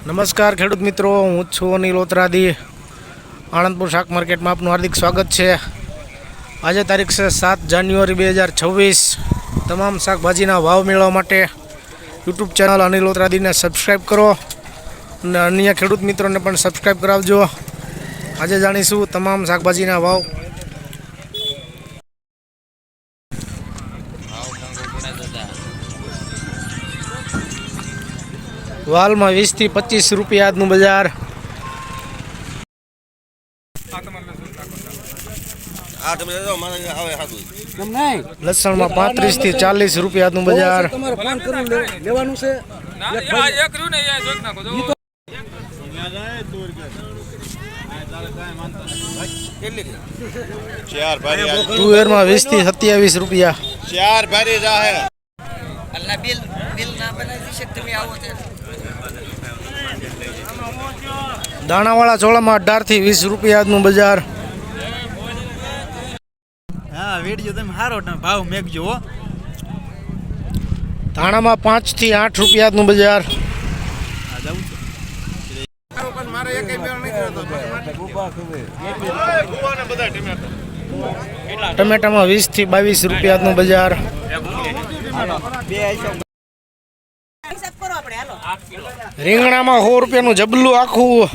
નમસ્કાર ખેડૂત મિત્રો, હું છું અનિલ ઓત્રાદી. આણંદપુર શાક માર્કેટમાં આપનું હાર્દિક સ્વાગત છે. આજે તારીખ છે સાત જાન્યુઆરી બે હજાર છવ્વીસ. તમામ શાકભાજીના ભાવ મેળવવા માટે યુટ્યુબ ચેનલ અનિલ ઓત્રાદીને સબસ્ક્રાઈબ કરો અને અન્ય ખેડૂત મિત્રોને પણ સબસ્ક્રાઈબ કરાવજો. આજે જાણીશું તમામ શાકભાજીના ભાવ વાલમાં વીસથી પચીસ રૂપિયા આજનું બજાર. લસણમાં પાંત્રીસ પાંત્રીસથી ચાલીસ રૂપિયા આજનું બજાર. લેવાનું છે. સત્યાવીસ રૂપિયા. ચાર ભારી જાહે અલ્લા બિલ બિલ ના બનાવી તમે આવો દાણાવાળા ચોળામાં અઢારથી વીસ રૂપિયાનું બજાર. હા વીડિયો તમે સારો ભાવ મેકજો હો. ધાણામાં પાંચથી આઠ રૂપિયાનું બજાર. ટમેટામાં વીસથી બાવીસ રૂપિયાનું બજાર. રીંગણામાં સો રૂપિયાનું જબલું આખું.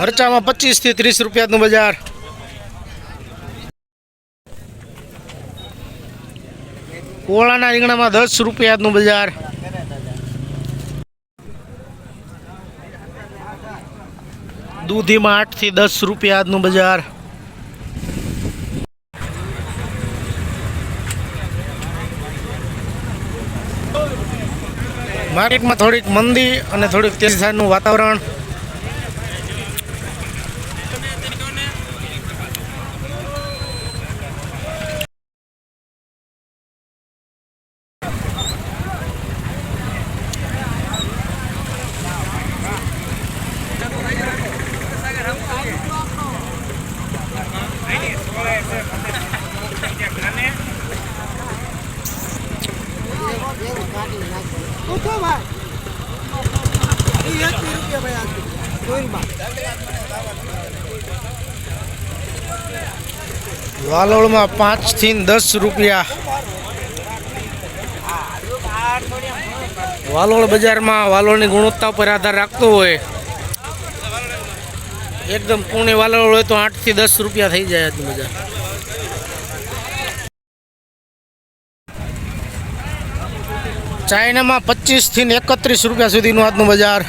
મરચામાં પચીસથી ત્રીસ રૂપિયાનું બજાર. કોળાના રીંગણામાં દસ રૂપિયાનું બજાર. દૂધીમાં આઠથી દસ રૂપિયા આજનું બજાર. માર્કેટમાં થોડીક મંદી અને થોડીક તેજીનું વાતાવરણ વાલોળમાં પાંચથી દસ રૂપિયા. વાલોળ બજારમાં વાલોળની ગુણવત્તા પર આધાર રાખતો હોય. એકદમ પૂર્ણ વાલોળ હોય તો આઠથી દસ રૂપિયા થઈ જાય આજની બજાર. ચાઇનામાં પચીસથી એકત્રીસ રૂપિયા સુધીનું આજનું બજાર.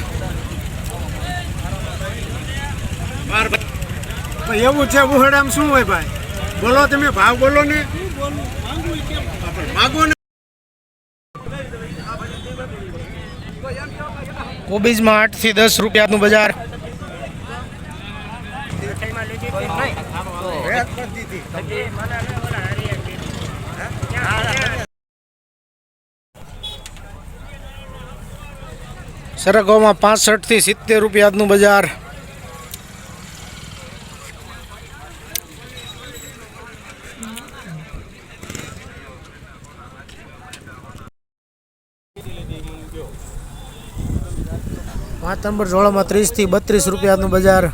એવું છે ઉહડામ શું હોય ભાઈ? બોલો તમે ભાવ બોલો ને. માગો ને. કોબીજમાં આઠથી દસ રૂપિયાનું બજાર. સરગોમાં પાસઠથી સિત્તેર રૂપિયાનું બજાર. પાંચ નંબર ઝોળામાં ત્રીસથી બત્રીસ રૂપિયાનું બજાર.